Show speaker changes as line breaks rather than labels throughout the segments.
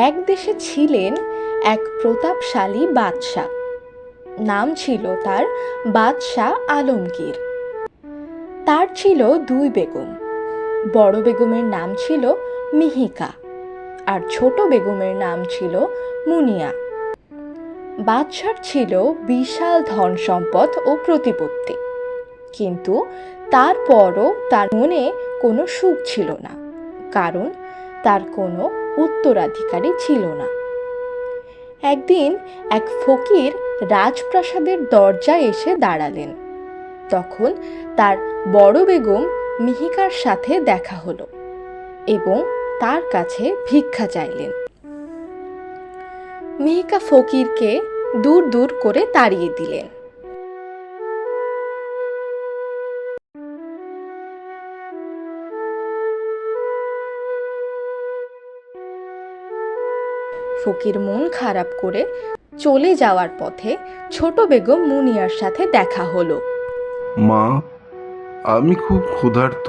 এক দেশে ছিলেন এক প্রতাপশালী বাদশাহ। নাম ছিল তার বাদশাহ আলমগীর। তার ছিল দুই বেগম। বড় বেগমের নাম ছিল মিহিকা আর ছোট বেগমের নাম ছিল মুনিয়া। বাদশার ছিল বিশাল ধন সম্পদ ও প্রতিপত্তি। কিন্তু তারপরও তার মনে কোনো সুখ ছিল না। কারণ তার কোনো উত্তরাধিকারী ছিল না। একদিন এক ফকির রাজপ্রাসাদের দরজায় এসে দাঁড়ালেন। তখন তার বড় বেগম মিহিকার সাথে দেখা হলো এবং তার কাছে ভিক্ষা চাইলেন। মিহিকা ফকিরকে দূর দূর করে তাড়িয়ে দিলেন। ফকির মন খারাপ করে চলে যাওয়ার পথে ছোট বেগম মুনিয়ার সাথে দেখা হলো।
মা আমি খুব ক্ষুধার্ত।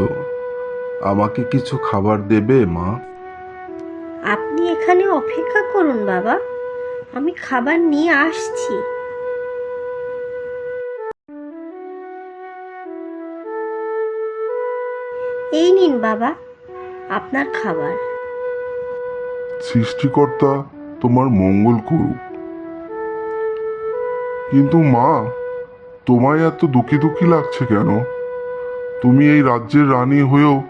আমাকে কিছু খাবার দেবে মা?
আপনি এখানে অপেক্ষা করুন বাবা। আমি খাবার নিয়ে আসছি। এই নিন বাবা আপনার খাবার।
সৃষ্টিকর্তা তোমার মঙ্গল করুক। কিন্তু মা তোমায় এত দুঃখী দুঃখী লাগছে কেন? তুমি এই রাজ্যের রানী হয়েও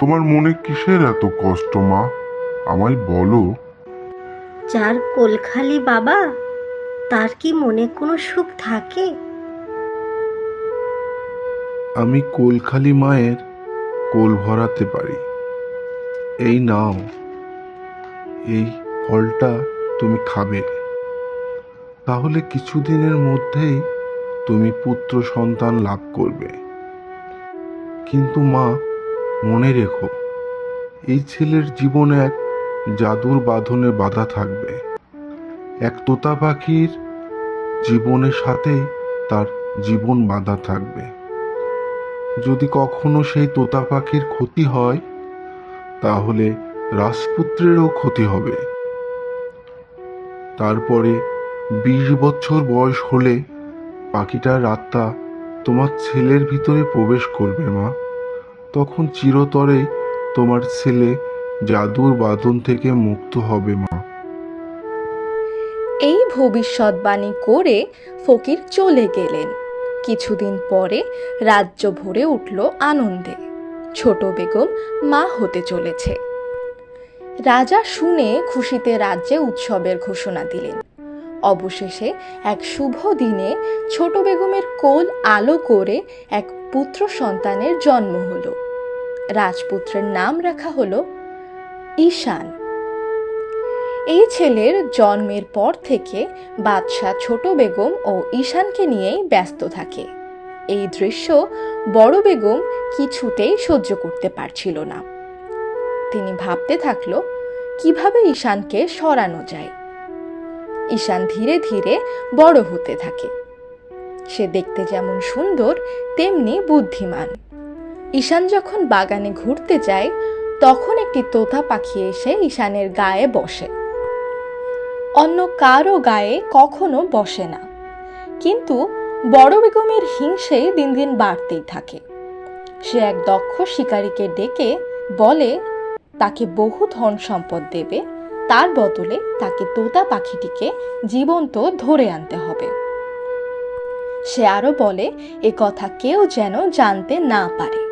তোমার মনে কিসের এত কষ্ট মা? আমায় বলো।
যার কোলখালি বাবা তার কি মনে কোনো সুখ থাকে?
আমি কোলখালি মায়ের কোল ভরাতে পারি। এই নাও এই ফলটা তুমি খাবে। তাহলে কিছুদিনের মধ্যেই তুমি পুত্র সন্তান লাভ করবে। কিন্তু মা, মনে রেখো, এই ছেলের জীবনে এক জাদুর বাঁধনে বাধা থাকবে। এক তোতা পাখির জীবনের সাথে তার জীবন বাঁধা থাকবে। যদি কখনো সেই তোতা পাখির ক্ষতি হয়, তাহলে রাজপুত্রেরও ক্ষতি হবে। তারপরে বিশ বছর বয়স হলে পাখিটার আত্মা তোমার ছেলের ভিতরে প্রবেশ করবে, মা। তখন চিরতরে তোমার ছেলে জাদুর বাঁধন থেকে মুক্ত হবে, মা।
এই ভবিষ্যৎবাণী করে ফকির চলে গেলেন। কিছুদিন পরে রাজ্য ভরে উঠল আনন্দে। ছোট বেগম মা হতে চলেছে। রাজা শুনে খুশিতে রাজ্যে উৎসবের ঘোষণা দিলেন। অবশেষে এক শুভ দিনে ছোট বেগমের কোল আলো করে এক পুত্র সন্তানের জন্ম হলো। রাজপুত্রের নাম রাখা হলো ঈশান। এই ছেলের জন্মের পর থেকে বাদশাহ ছোট বেগম ও ঈশানকে নিয়েই ব্যস্ত থাকে। এই দৃশ্য বড় বেগম কিছুতেই সহ্য করতে পারছিল না। তিনি ভাবতে থাকল, কীভাবে ঈশানকে সরানো যায়? ঈশান ধীরে ধীরে বড় হতে থাকে। সে দেখতে যেমন সুন্দর, তেমনি বুদ্ধিমান। ঈশান যখন বাগানে ঘুরতে যায়, তখন একটি তোতা পাখি এসে ঈশানের গায়ে বসে। অন্য কারও গায়ে কখনো বসে না। কিন্তু বড় বেগমের হিংসে দিন দিন বাড়তেই থাকে। সে এক দক্ষ শিকারীকে ডেকে বলে তাকে বহু ধন সম্পদ দেবে, তার বদলে তাকে তোতা পাখিটিকে জীবন্ত ধরে আনতে হবে। সে আরও বলে, এ কথা কেউ যেন জানতে না পারে।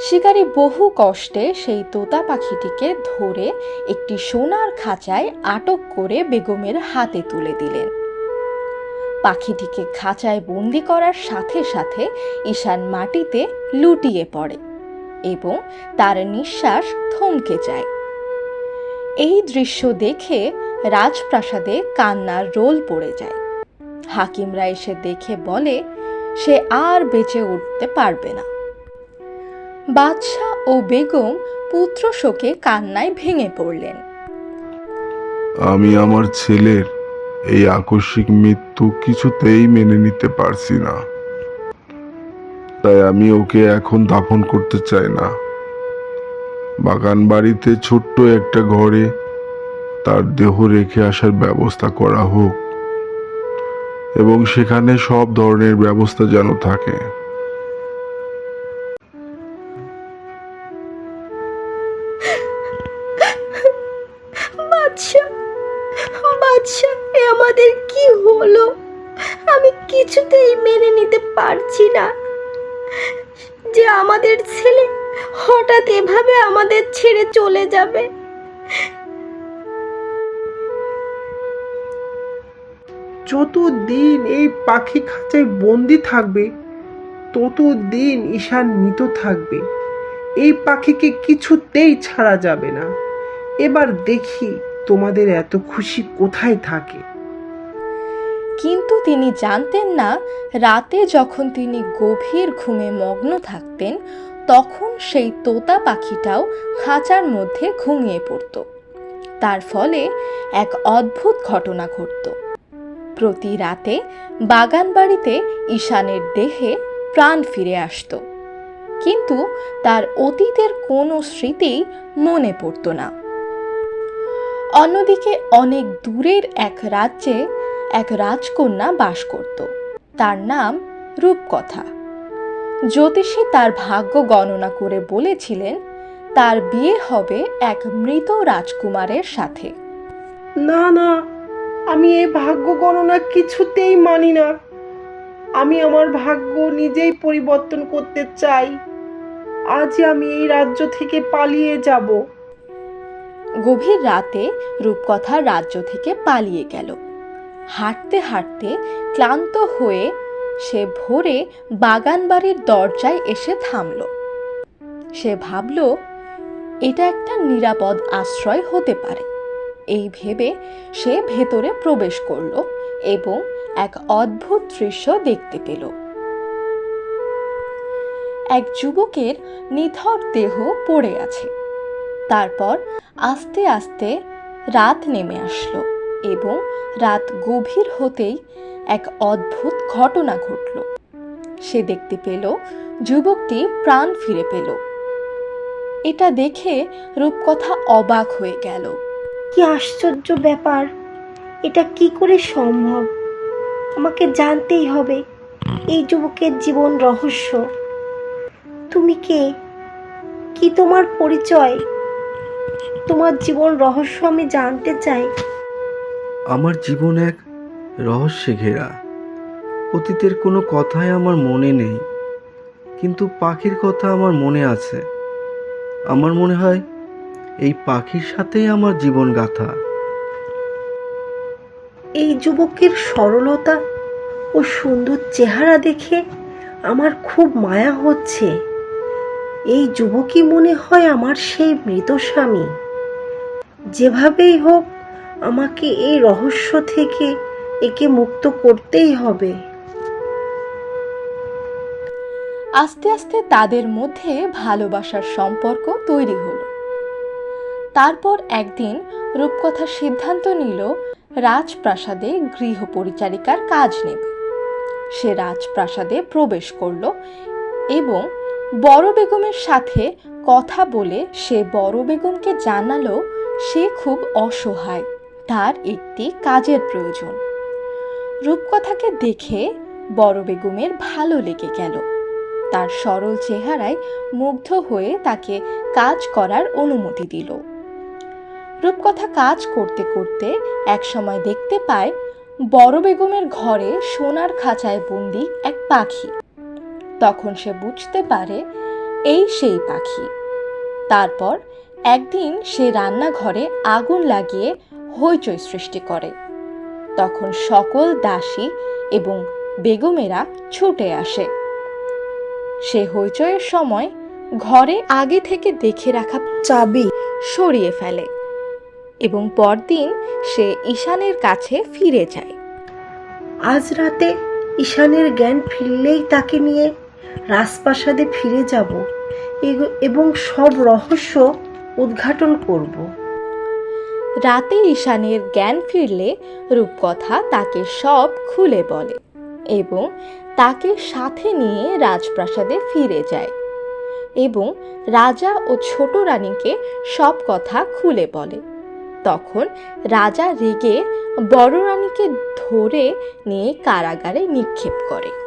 শিকারী বহু কষ্টে সেই তোতা পাখিটিকে ধরে একটি সোনার খাঁচায় আটক করে বেগমের হাতে তুলে দিলেন। পাখিটিকে খাঁচায় বন্দি করার সাথে সাথে ঈশান মাটিতে লুটিয়ে পড়ে। এবং তার নিঃশ্বাস থমকে যায়। এই দৃশ্য দেখে রাজপ্রাসাদে কান্নার রোল পড়ে যায়। হাকিমরা এসে দেখে বলে, সে আর বেঁচে উঠতে পারবে না। বাদশাহ ও বেগম পুত্র শোকে কান্নায় ভেঙে পড়লেন।
আমি আমার ছেলের এই আকস্মিক মৃত্যু কিছুতেই মেনে নিতে পারছি না। তাই আমি ওকে এখন দাফন করতে চাই না। বাগান বাড়িতে ছোট্ট একটা ঘরে তার দেহ রেখে আসার ব্যবস্থা করা হোক এবং সেখানে সব ধরনের ব্যবস্থা যেন থাকে।
আমাদের কি হলো? আমি কিছুতেই মেনে নিতে পারছি না। যে আমাদের ছেলে হঠাৎ এভাবে আমাদের ছেড়ে চলে যাবে।
যতদিন এই পাখি খাঁচায় বন্দি থাকবে, ততদিন ঈশান মৃত থাকবে। এই পাখিকে কিছুতেই ছাড়া যাবে না। এবার দেখি তোমাদের এত খুশি কোথায় থাকে।
কিন্তু তিনি জানতেন না, রাতে যখন তিনি গভীর ঘুমে মগ্ন থাকতেন, তখন সেই তোতা পাখিটাও খাঁচার মধ্যে ঘুমিয়ে পড়ত। তার ফলে এক অদ্ভুত ঘটনা ঘটত। প্রতি রাতে বাগান বাড়িতে ঈশানের দেহে প্রাণ ফিরে আসত। কিন্তু তার অতীতের কোনো স্মৃতি মনে পড়ত না। অন্যদিকে অনেক দূরের এক রাজ্যে এক রাজকন্যা বাস করত। তার নাম রূপকথা। জ্যোতিষী তার ভাগ্য গণনা করে বলেছিলেন তার বিয়ে হবে এক মৃত রাজকুমারের সাথে।
না না আমি এই ভাগ্য গণনা কিছুতেই মানি না। আমি আমার ভাগ্য নিজেই পরিবর্তন করতে চাই। আজ আমি এই রাজ্য থেকে পালিয়ে যাব।
গভীর রাতে রূপকথা রাজ্য থেকে পালিয়ে গেল। হাঁটতে হাঁটতে ক্লান্ত হয়ে সে ভোরে বাগান বাড়ির দরজায় এসে থামল। সে ভাবল, এটা একটা নিরাপদ আশ্রয় হতে পারে। এই ভেবে সে ভেতরে প্রবেশ করল এবং এক অদ্ভুত দৃশ্য দেখতে পেল। এক যুবকের নিথর দেহ পড়ে আছে। তারপর আস্তে আস্তে রাত নেমে আসলো। এবং রাত গভীর হতেই এক অদ্ভুত ঘটনা ঘটল। সে দেখতে পেল, যুবকটি প্রাণ ফিরে পেল। এটা দেখে রূপকথা অবাক হয়ে গেল।
কি আশ্চর্য ব্যাপার! এটা কি করে সম্ভব? আমাকে জানতেই হবে, এই যুবকের জীবন রহস্য। তুমি কে? কি তোমার পরিচয়? তোমার জীবন রহস্য আমি জানতে চাই।
আমার জীবন এক রহস্যে ঘেরা। অতীতের কোনো কথাই আমার মনে নেই, কিন্তু পাখির কথা আমার মনে আছে। আমার মনে হয় এই পাখির সাথেই আমার জীবন গাথা।
এই যুবকের সরলতা ও সুন্দর চেহারা দেখে আমার খুব মায়া হচ্ছে। এই যুবকই মনে হয় আমার সেই মৃত স্বামী। যেভাবেই হোক আমাকে এই রহস্য থেকে একে মুক্ত করতেই হবে।
আস্তে আস্তে তাদের মধ্যে ভালোবাসার সম্পর্ক তৈরি হলো। তারপর একদিন রূপকথা সিদ্ধান্ত নিল রাজপ্রাসাদে গৃহ পরিচারিকার কাজ নেবে। সে রাজপ্রাসাদে প্রবেশ করল এবং বড় বেগমের সাথে কথা বলে সে বড় বেগমকে জানালো সে খুব অসহায়। তার একটি কাজের প্রয়োজন। রূপকথাকে দেখে বড় বেগমের ভালো লেগে গেল। তার সরল চেহারায় মুগ্ধ হয়ে তাকে কাজ করার অনুমতি দিল। রূপকথা কাজ করতে করতে একসময় দেখতে পায়, বড় বেগমের ঘরে সোনার খাঁচায় বন্দি এক পাখি। তখন সে বুঝতে পারে, এই সেই পাখি। তারপর একদিন সে রান্নাঘরে আগুন লাগিয়ে হইচই সৃষ্টি করে। তখন সকল দাসী এবং বেগমেরা ছুটে আসে। সে হইচয়ের সময় ঘরে আগে থেকে দেখে রাখা চাবি সরিয়ে ফেলে এবং পরদিন সে ঈশানের কাছে ফিরে যায়।
আজ রাতে ঈশানের জ্ঞান ফিরলেই তাকে নিয়ে রাজপ্রাসাদে ফিরে যাব এবং সব রহস্য উদ্ঘাটন করব।
রাতে ঈশানের জ্ঞান ফিরলে রূপকথা তাকে সব খুলে বলে এবং তাকে সাথে নিয়ে রাজপ্রাসাদে ফিরে যায় এবং রাজা ও ছোট রানীকে সব কথা খুলে বলে। তখন রাজা রেগে বড় রানীকে ধরে নিয়ে কারাগারে নিক্ষেপ করে।